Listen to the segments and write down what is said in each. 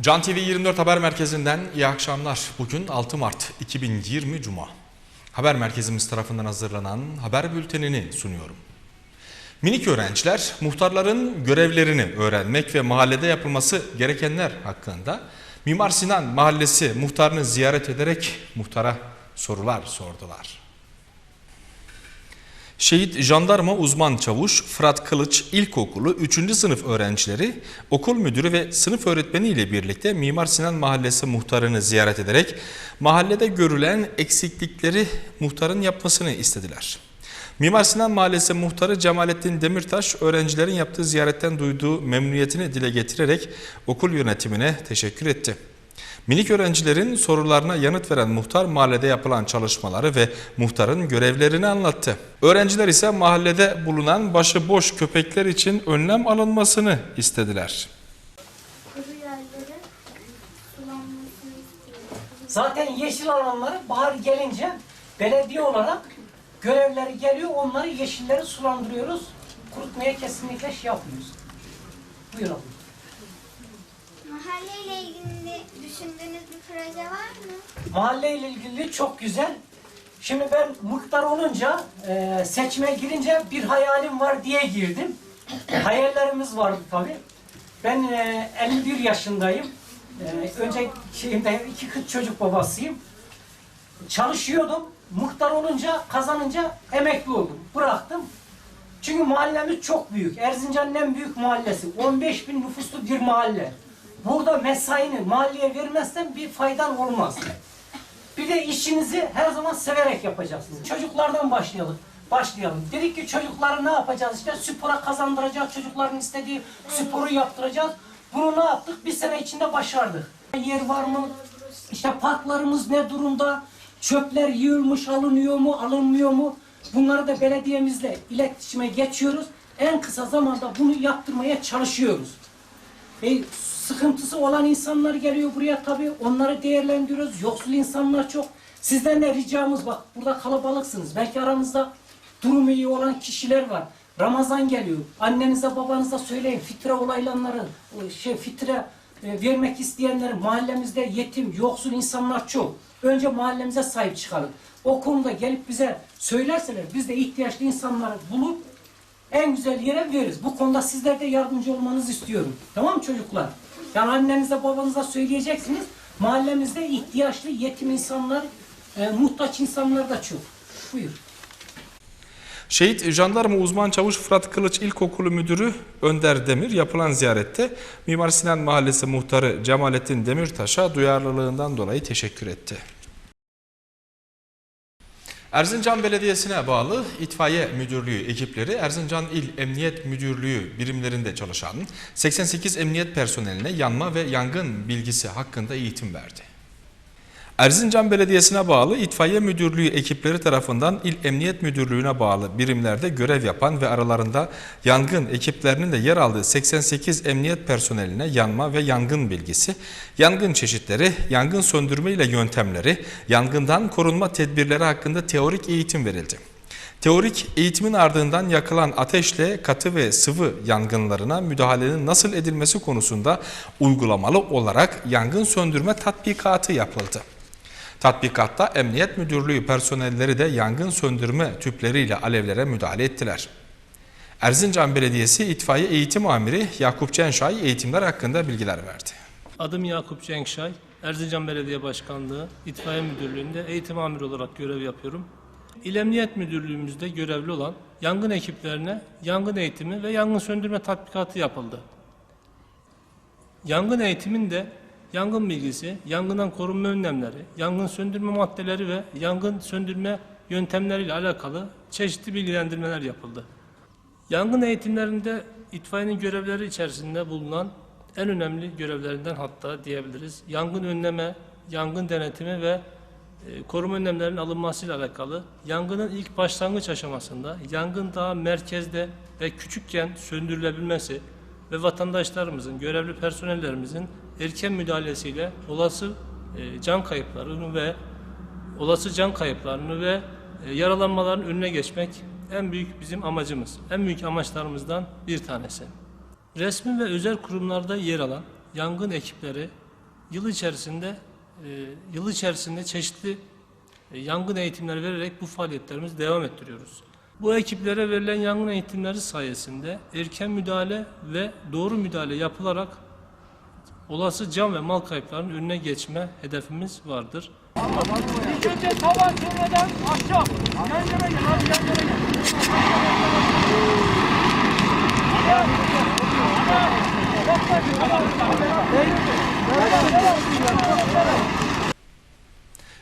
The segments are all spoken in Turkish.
Can TV 24 Haber Merkezi'nden iyi akşamlar. Bugün 6 Mart 2020 Cuma. Haber merkezimiz tarafından hazırlanan haber bültenini sunuyorum. Minik öğrenciler muhtarların görevlerini öğrenmek ve mahallede yapılması gerekenler hakkında Mimar Sinan Mahallesi muhtarını ziyaret ederek muhtara sorular sordular. Şehit Jandarma Uzman Çavuş Fırat Kılıç İlkokulu 3. sınıf öğrencileri okul müdürü ve sınıf öğretmeni ile birlikte Mimar Sinan Mahallesi muhtarını ziyaret ederek mahallede görülen eksiklikleri muhtarın yapmasını istediler. Mimar Sinan Mahallesi muhtarı Cemalettin Demirtaş öğrencilerin yaptığı ziyaretten duyduğu memnuniyetini dile getirerek okul yönetimine teşekkür etti. Minik öğrencilerin sorularına yanıt veren muhtar mahallede yapılan çalışmaları ve muhtarın görevlerini anlattı. Öğrenciler ise mahallede bulunan başıboş köpekler için önlem alınmasını istediler. Zaten yeşil alanları bahar gelince belediye olarak görevleri geliyor. Onları yeşilleri sulandırıyoruz. Kurutmaya kesinlikle şey yapmıyoruz. Buyur abla. Mahalleyle ilgili düşündüğünüz bir proje var mı? Mahalle ile ilgili çok güzel. Şimdi ben muhtar olunca, e, seçime girince bir hayalim var diye girdim. Hayallerimiz vardı tabii. Ben e, 51 yaşındayım. E, önce şeyimde iki kız çocuk babasıyım. Çalışıyordum. Muhtar olunca, kazanınca emekli oldum. Bıraktım. Çünkü mahallemiz çok büyük. Erzincan'ın en büyük mahallesi. 15 bin nüfuslu bir mahalle. Burada mesaini mahalleye vermezsen bir faydan olmaz. Bir de işinizi her zaman severek yapacaksınız. Çocuklardan başlayalım. Başlayalım. Dedik ki çocukları ne yapacağız? İşte spora kazandıracağız. Çocukların istediği sporu yaptıracağız. Bunu ne yaptık? Bir sene içinde başardık. Yer var mı? İşte parklarımız ne durumda? Çöpler yığılmış alınıyor mu, alınmıyor mu? Bunları da belediyemizle iletişime geçiyoruz. En kısa zamanda bunu yaptırmaya çalışıyoruz. E, sıkıntısı olan insanlar geliyor buraya tabii. Onları değerlendiriyoruz. Yoksul insanlar çok. Sizden de ricamız bak burada kalabalıksınız. Belki aranızda durumu iyi olan kişiler var. Ramazan geliyor. Annenize babanıza söyleyin. Fitre olaylanları, o şey fitre e, vermek isteyenler mahallemizde yetim, yoksul insanlar çok. Önce mahallemize sahip çıkalım. O konuda gelip bize söylerseler biz de ihtiyaçlı insanları bulup en güzel yere veririz. Bu konuda sizler de yardımcı olmanızı istiyorum. Tamam mı çocuklar? Yani annenize babanıza söyleyeceksiniz. Mahallemizde ihtiyaçlı yetim insanlar, e, muhtaç insanlar da çok. Buyur. Şehit Jandarma Uzman Çavuş Fırat Kılıç İlkokulu Müdürü Önder Demir yapılan ziyarette Mimar Sinan Mahallesi muhtarı Cemalettin Demirtaş'a duyarlılığından dolayı teşekkür etti. Erzincan Belediyesi'ne bağlı itfaiye müdürlüğü ekipleri Erzincan İl Emniyet Müdürlüğü birimlerinde çalışan 88 emniyet personeline yanma ve yangın bilgisi hakkında eğitim verdi. Erzincan Belediyesi'ne bağlı İtfaiye Müdürlüğü ekipleri tarafından İl Emniyet Müdürlüğü'ne bağlı birimlerde görev yapan ve aralarında yangın ekiplerinin de yer aldığı 88 emniyet personeline yanma ve yangın bilgisi, yangın çeşitleri, yangın söndürme ile yöntemleri, yangından korunma tedbirleri hakkında teorik eğitim verildi. Teorik eğitimin ardından yakılan ateşle katı ve sıvı yangınlarına müdahalenin nasıl edilmesi konusunda uygulamalı olarak yangın söndürme tatbikatı yapıldı. Tatbikatta Emniyet Müdürlüğü personelleri de yangın söndürme tüpleriyle alevlere müdahale ettiler. Erzincan Belediyesi İtfaiye Eğitim Amiri Yakup Cenşay eğitimler hakkında bilgiler verdi. Adım Yakup Cenkşay. Erzincan Belediye Başkanlığı İtfaiye Müdürlüğü'nde eğitim amiri olarak görev yapıyorum. İl Emniyet Müdürlüğümüzde görevli olan yangın ekiplerine yangın eğitimi ve yangın söndürme tatbikatı yapıldı. Yangın eğitiminde yangın bilgisi, yangından korunma önlemleri, yangın söndürme maddeleri ve yangın söndürme yöntemleriyle alakalı çeşitli bilgilendirmeler yapıldı. Yangın eğitimlerinde itfaiyenin görevleri içerisinde bulunan en önemli görevlerinden hatta diyebiliriz. Yangın önleme, yangın denetimi ve e, koruma önlemlerinin alınmasıyla alakalı. Yangının ilk başlangıç aşamasında yangın daha merkezde ve küçükken söndürülebilmesi, ve vatandaşlarımızın, görevli personellerimizin erken müdahalesiyle olası e, can kayıplarını ve olası can kayıplarını ve e, yaralanmaların önüne geçmek en büyük bizim amacımız. En büyük amaçlarımızdan bir tanesi. Resmi ve özel kurumlarda yer alan yangın ekipleri yıl içerisinde e, yıl içerisinde çeşitli yangın eğitimleri vererek bu faaliyetlerimizi devam ettiriyoruz. Bu ekiplere verilen yangın eğitimleri sayesinde erken müdahale ve doğru müdahale yapılarak olası can ve mal kayıplarının önüne geçme hedefimiz vardır. İlk önce tavan sonradan. Yan yana gel abi yana gel. Tamam.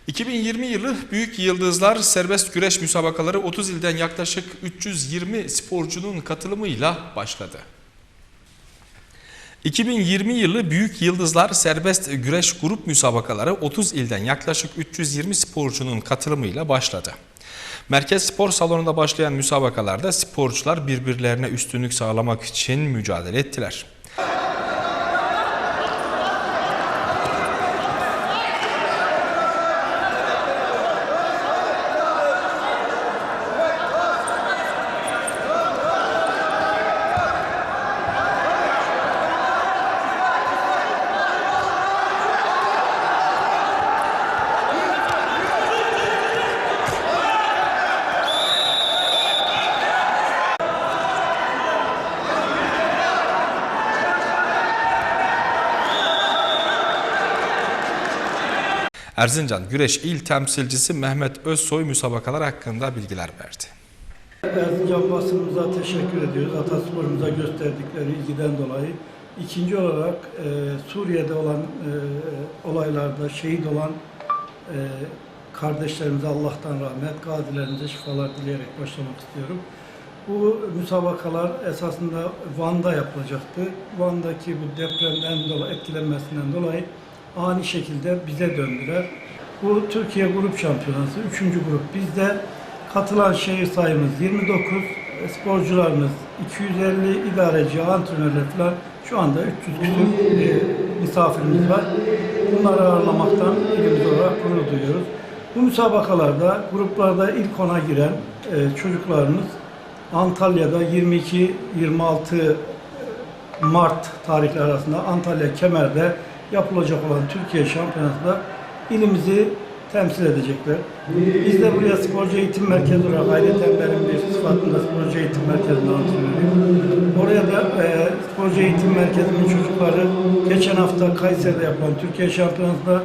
2020 yılı Büyük Yıldızlar Serbest Güreş müsabakaları 30 ilden yaklaşık 320 sporcunun katılımıyla başladı. 2020 yılı Büyük Yıldızlar Serbest Güreş Grup müsabakaları 30 ilden yaklaşık 320 sporcunun katılımıyla başladı. Merkez Spor Salonu'nda başlayan müsabakalarda sporcular birbirlerine üstünlük sağlamak için mücadele ettiler. Erzincan Güreş İl Temsilcisi Mehmet Özsoy müsabakalar hakkında bilgiler verdi. Erzincan basınımıza teşekkür ediyoruz. Atasporumuza gösterdikleri ilgiden dolayı. İkinci olarak e, Suriye'de olan e, olaylarda şehit olan e, kardeşlerimize Allah'tan rahmet, gazilerimize şifalar dileyerek başlamak istiyorum. Bu müsabakalar esasında Van'da yapılacaktı. Van'daki bu depremden dolayı, etkilenmesinden dolayı ani şekilde bize döndüler. Bu Türkiye Grup Şampiyonası, üçüncü grup. Bizde katılan şehir sayımız 29, sporcularımız 250 idareci, antrenörler falan şu anda 300 küsur e, misafirimiz var. Bunları ağırlamaktan ilimiz olarak gurur duyuyoruz. Bu müsabakalarda gruplarda ilk ona giren e, çocuklarımız Antalya'da 22-26 Mart tarihleri arasında Antalya Kemer'de yapılacak olan Türkiye Şampiyonası'nda ilimizi temsil edecekler. Biz de buraya sporcu eğitim merkezi olarak ayrıca benim bir sıfatımda sporcu eğitim merkezinde antrenörüyüm. Oraya da e, sporcu eğitim merkezinin çocukları geçen hafta Kayseri'de yapılan Türkiye Şampiyonası'nda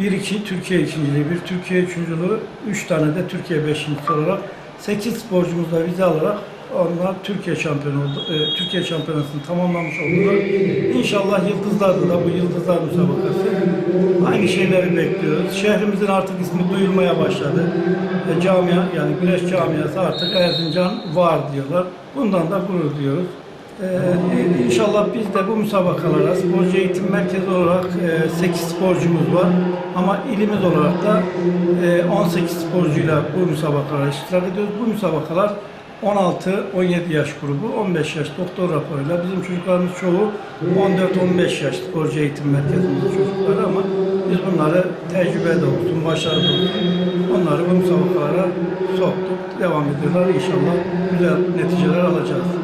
1-2 Türkiye ikinciliği, bir Türkiye üçüncülüğü, 3 tane de Türkiye beşincisi olarak 8 sporcumuzla vize alarak onlar Türkiye şampiyonu oldu. e, Türkiye şampiyonasını tamamlamış oldular. İnşallah Yıldızlar'da da bu Yıldızlar müsabakası aynı şeyleri bekliyoruz. Şehrimizin artık ismi duyulmaya başladı. E, camia yani Güneş Camiası artık Erzincan var diyorlar. Bundan da gurur duyuyoruz. Ee, inşallah biz de bu müsabakalara sporcu eğitim merkezi olarak e, 8 sporcumuz var. Ama ilimiz olarak da e, 18 sporcuyla bu müsabakalara iştirak ediyoruz. Bu müsabakalar 16-17 yaş grubu, 15 yaş doktor raporuyla bizim çocuklarımız çoğu 14-15 yaş sporcu eğitim merkezimizin çocukları ama biz bunları tecrübe de olsun, başarı da olsun onları bu müsabakalara soktuk. Devam ediyorlar. İnşallah güzel neticeler alacağız.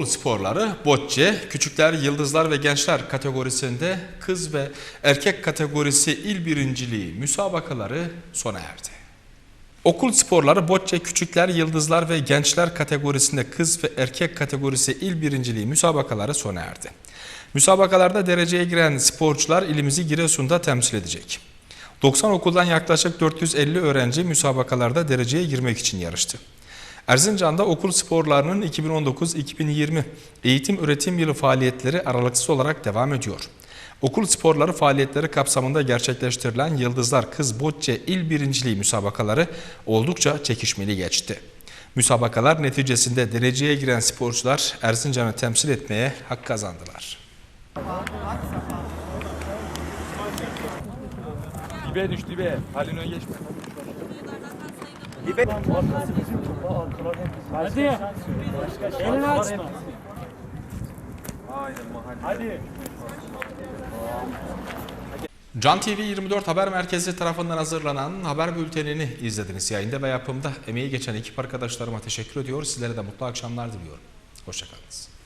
Okul sporları bocce, küçükler, yıldızlar ve gençler kategorisinde kız ve erkek kategorisi il birinciliği müsabakaları sona erdi. Okul sporları bocce, küçükler, yıldızlar ve gençler kategorisinde kız ve erkek kategorisi il birinciliği müsabakaları sona erdi. Müsabakalarda dereceye giren sporcular ilimizi Giresun'da temsil edecek. 90 okuldan yaklaşık 450 öğrenci müsabakalarda dereceye girmek için yarıştı. Erzincan'da okul sporlarının 2019-2020 eğitim öğretim yılı faaliyetleri aralıksız olarak devam ediyor. Okul sporları faaliyetleri kapsamında gerçekleştirilen Yıldızlar Kız Bocce İl Birinciliği müsabakaları oldukça çekişmeli geçti. Müsabakalar neticesinde dereceye giren sporcular Erzincan'ı temsil etmeye hak kazandılar. Dibe düş dibe. Halin Hadi. Elini açma. Hadi. Can TV 24 Haber Merkezi tarafından hazırlanan haber bültenini izlediniz. Yayında ve yapımda emeği geçen ekip arkadaşlarıma teşekkür ediyor. Sizlere de mutlu akşamlar diliyorum. Hoşçakalınız.